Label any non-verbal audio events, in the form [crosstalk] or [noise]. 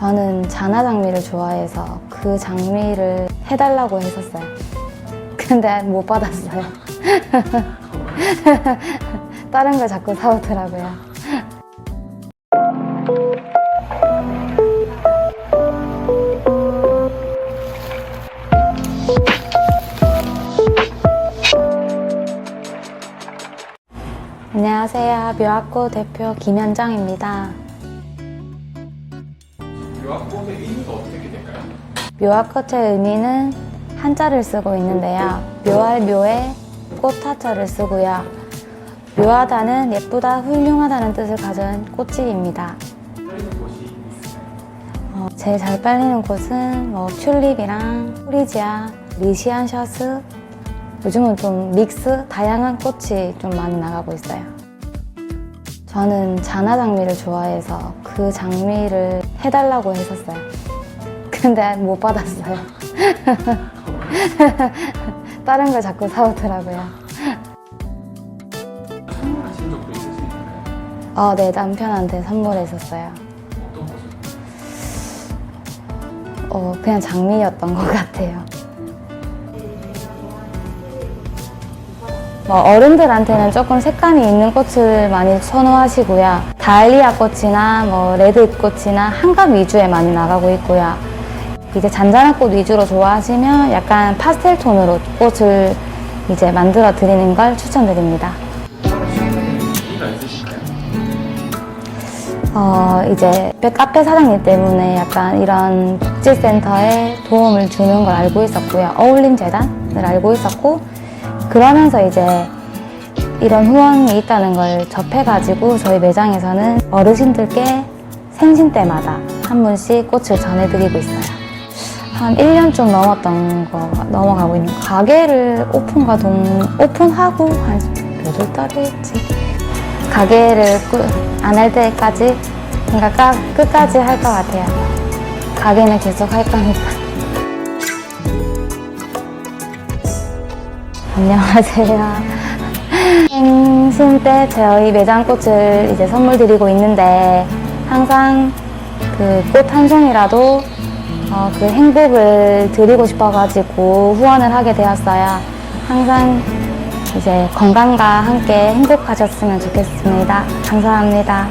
저는 자나 장미를 좋아해서 그 장미를 해달라고 했었어요. 근데 못 받았어요. [laughs] 다른 걸 자꾸 사오더라고요. 안녕하세요. 묘학고 대표 김현정입니다. 유학꽃의 의미가 어떻게 될까요? 묘화꽃의 의미는 한자를 쓰고 있는데요. 묘할 묘에 꽃하자를 쓰고요. 묘하다는 예쁘다, 훌륭하다는 뜻을 가진 꽃집입니다. 어, 제일 잘 빨리는 꽃은 뭐 튤립이랑 프리지아, 리시안 셔스, 요즘은 좀 믹스, 다양한 꽃이 좀 많이 나가고 있어요. 저는 자나 장미를 좋아해서 그 장미를 해달라고 했었어요. 근데 못 받았어요. [laughs] 다른 걸 자꾸 사오더라고요. 선물하신 적도 있으신가요? 어, 네, 남편한테 선물했었어요. 어떤 것을? 어, 그냥 장미였던 것 같아요. 뭐 어른들한테는 조금 색감이 있는 꽃을 많이 선호하시고요. 다알리아 꽃이나 뭐 레드 꽃이나 한갑 위주에 많이 나가고 있고요. 이제 잔잔한 꽃 위주로 좋아하시면 약간 파스텔 톤으로 꽃을 이제 만들어 드리는 걸 추천드립니다. 어, 이제 카페 사장님 때문에 약간 이런 복지센터에 도움을 주는 걸 알고 있었고요. 어울림 재단을 알고 있었고, 그러면서 이제 이런 후원이 있다는 걸 접해가지고 저희 매장에서는 어르신들께 생신 때마다 한 분씩 꽃을 전해드리고 있어요. 한 1년 좀 넘었던 거 넘어가고 있는 거. 가게를 오픈과 동, 오픈하고 한 몇 월 달에 했지? 가게를 안 할 때까지 그러니까 까- 끝까지 할 것 같아요. 가게는 계속 할 거니까. 안녕하세요. 생신 때 저희 매장 꽃을 이제 선물 드리고 있는데 항상 그 꽃 한 송이라도 어, 그 행복을 드리고 싶어가지고 후원을 하게 되었어요. 항상 이제 건강과 함께 행복하셨으면 좋겠습니다. 감사합니다.